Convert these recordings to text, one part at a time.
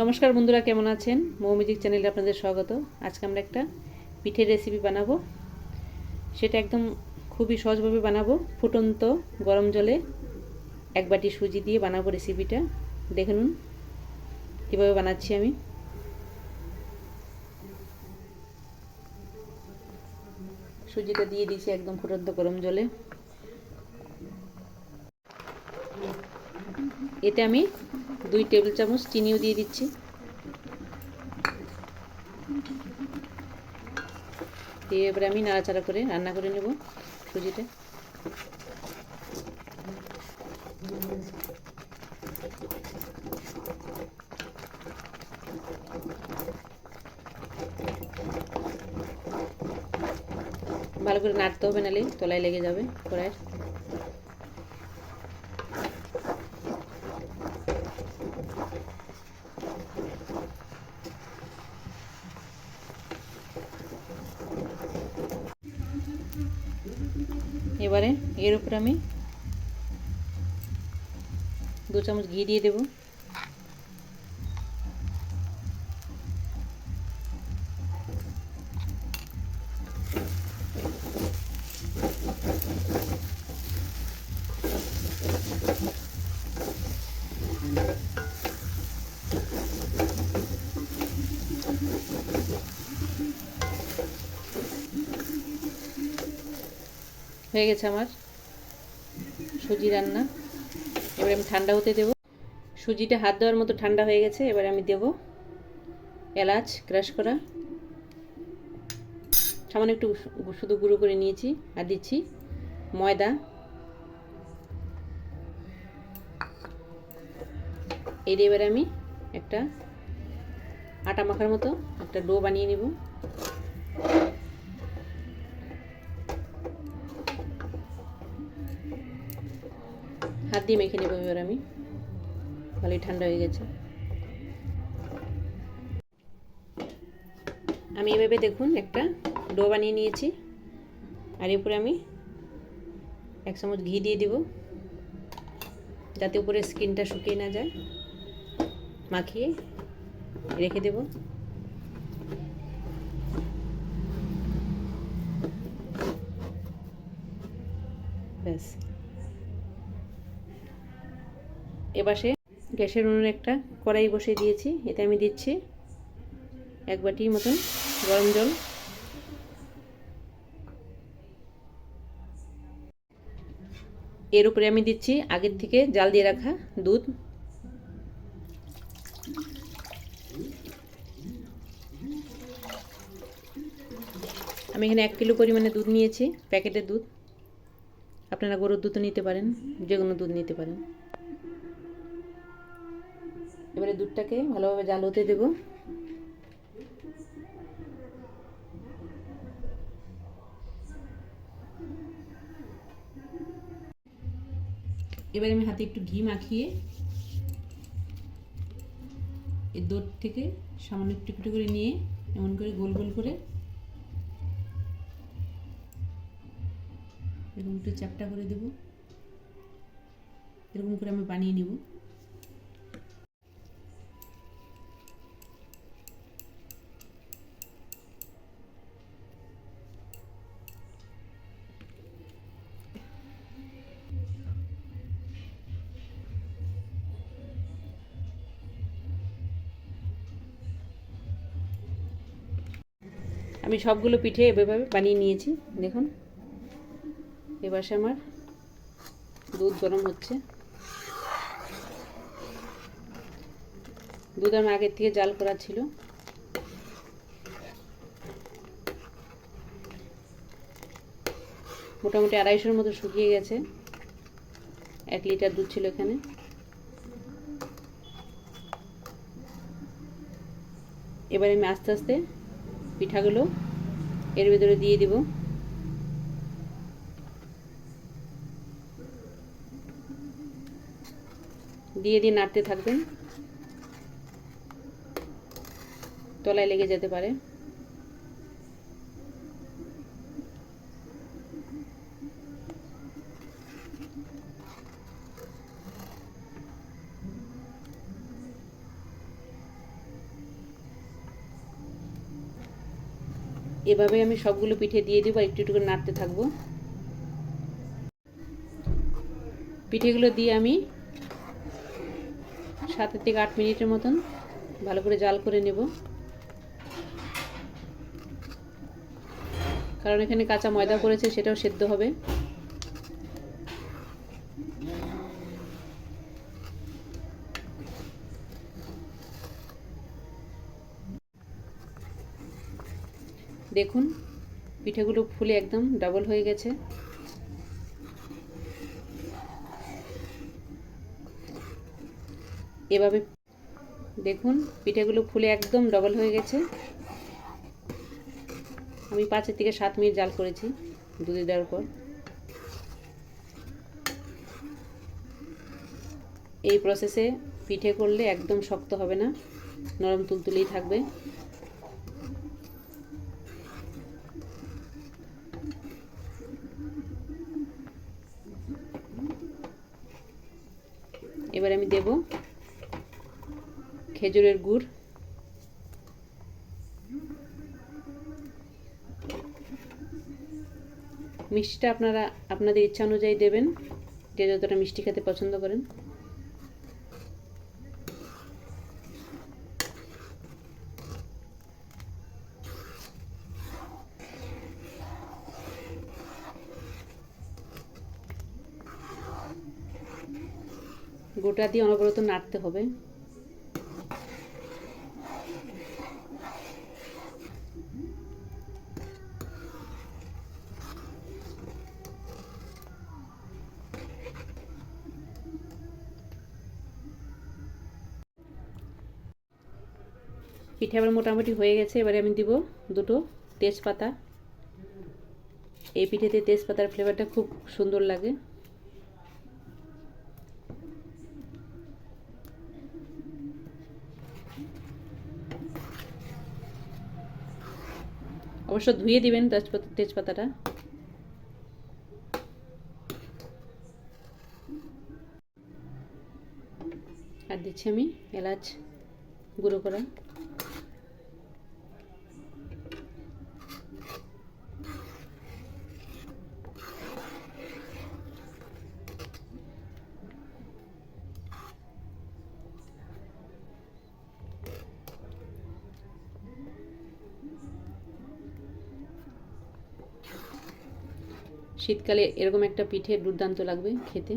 নমস্কার বন্ধুরা, কেমন আছেন? মৌমিজিক চ্যানেলে আপনাদের স্বাগত। আজকে আমরা একটা পিঠের রেসিপি বানাবো। সেটা একদম খুবই সহজভাবে বানাবো। ফুটন্ত গরম জলে এক বাটি সুজি দিয়ে বানাবো রেসিপিটা দেখে নিন, কীভাবে বানাচ্ছি আমি। সুজিটা দিয়ে দিয়েছি একদম ফুটন্ত গরম জলে। এতে আমি দুই টেবিল চামচ চিনিও দিয়ে দিচ্ছি। দিয়ে এবারে আমি নাড়াচাড়া করে রান্না করে নেব সুজিটা ভালো করে নাড়তে হবে নালে তলায় লেগে যাবে কড়াইয়ের। এবারে এর উপরে আমি দু চামচ ঘি দিয়ে দেব। হয়ে গেছে আমার সুজি রান্না। এবার আমি ঠান্ডা হতে দেব। সুজিটা হাত দেওয়ার মতো ঠান্ডা হয়ে গেছে, এবার আমি দেব এলাচ ক্রাশ করা। সামান্য একটু শুধু গুঁড়ো করে নিয়েছি আর দিচ্ছি ময়দা। এর এবারে আমি একটা আটা মাখার মতো একটা ডো বানিয়ে নেব। হাত দিয়ে মেখে নেব এবার আমি। ভালোই ঠান্ডা হয়ে গেছে। আমি এভাবে দেখুন একটা ডো বানিয়ে নিয়েছি। আর এরপরে আমি এক চামচ ঘি দিয়ে দিব, যাতে উপরে স্কিনটা শুকিয়ে না যায়। মাখিয়ে রেখে দেব। ব্যাস। এবারে গ্যাসের উনুনে একটা কড়াই বসিয়ে দিয়েছি, এতে আমি দিচ্ছি এক বাটি মতন গরম জল। এর উপরে আমি দিচ্ছি আগের থেকে জাল দিয়ে রাখা দুধ। আমি এখানে এক কিলো পরিমাণে দুধ নিয়েছি, প্যাকেটের দুধ। আপনারা গরুর দুধ নিতে পারেন যে কোনো দুধ নিতে পারেন। এবারে দুধটাকে ভালোভাবে জাল হতে দেব। এবারে আমি হাতে একটু ঘি মাখিয়ে এই দুধ থেকে সামান্য একটু একটু করে নিয়ে এমন করে গোল গোল করে এরকম একটু চ্যাপটা করে দেব। এরকম করে আমি বানিয়ে নেব। আমি সবগুলো পিঠে এভাবে বানিয়ে নিয়েছি, দেখুন। এবার আমার দুধ গরম হচ্ছে। দুধ আমি আগের থেকে জাল করা ছিল। মোটামুটি আড়াইশোর মতো শুকিয়ে গেছে। এক লিটার দুধ ছিল এখানে। এবারে আমি আস্তে আস্তে পিঠাগুলো এর ভিতরে দিয়ে দিব। দিয়ে দিয়ে নাড়তে থাকবেন। তলায় লেগে যেতে পারে। এভাবে আমি সবগুলো পিঠে দিয়ে দেবো, একটু একটু করে নাড়তে থাকব। পিঠেগুলো দিয়ে আমি সাত থেকে আট মিনিটের মতন ভালো করে জাল করে নেব। কারণ এখানে কাঁচা ময়দা করেছে সেটাও সেদ্ধ হবে। দেখুন, পিঠেগুলো ফুলে একদম ডাবল হয়ে গেছে। এভাবে দেখুন, পিঠেগুলো ফুলে একদম ডবল হয়ে গেছে। আমি পাঁচের থেকে সাত মিনিট জাল করেছি দুধে দেওয়ার পর। এই প্রসেসে পিঠে করলে একদম শক্ত হবে না, নরম তুলতুলেই থাকবে। এবার আমি দেব খেজুরের গুড়। মিষ্টিটা আপনারা, আপনাদের ইচ্ছা অনুযায়ী দেবেন, যে যতটা মিষ্টি খেতে পছন্দ করেন। গোটা দিয়ে অনবরত নাড়তে হবে। পিঠে আবার মোটামুটি হয়ে গেছে, এবারে আমি দিব দুটো তেজপাতা। এই পিঠেতে তেজপাতার ফ্লেভারটা খুব সুন্দর লাগে। অবশ্য ধুয়ে দিবেন তেজপাতা তেজপাতাটা। আর দিচ্ছি আমি এলাচ গুঁড়ো করা। শীতকালে এরকম একটা পিঠে দুর্দান্ত লাগবে খেতে।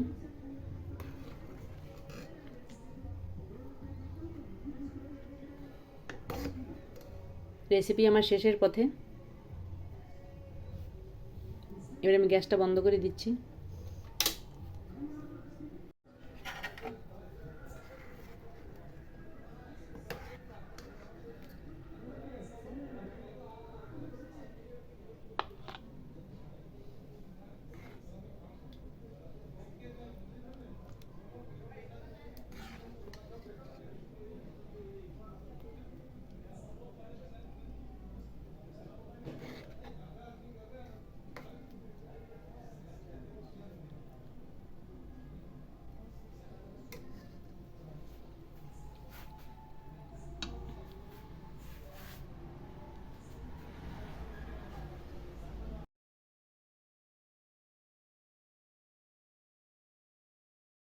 রেসিপি আমার শেষের পথে। এবার আমি গ্যাসটা বন্ধ করে দিচ্ছি।